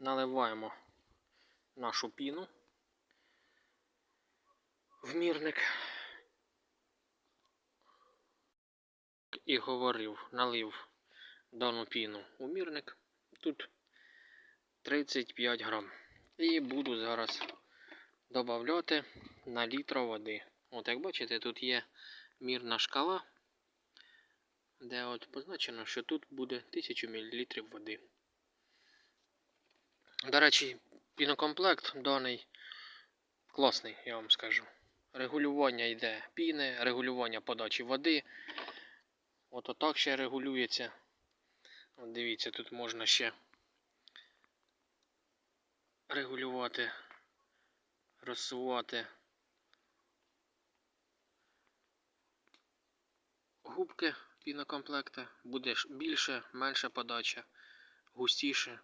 наливаємо нашу піну в мірник. І говорив, налив дану піну у мірник. Тут 35 грам. І буду зараз додавати на літр води. От як бачите, тут є мірна шкала, де от позначено, що тут буде 1000 мл води. До речі, пінокомплект даний класний, я вам скажу. Регулювання йде піни, регулювання подачі води. От отак ще регулюється. От дивіться, тут можна ще регулювати, розсувати губки пінокомплекта. Буде більше, менша подача, густіше.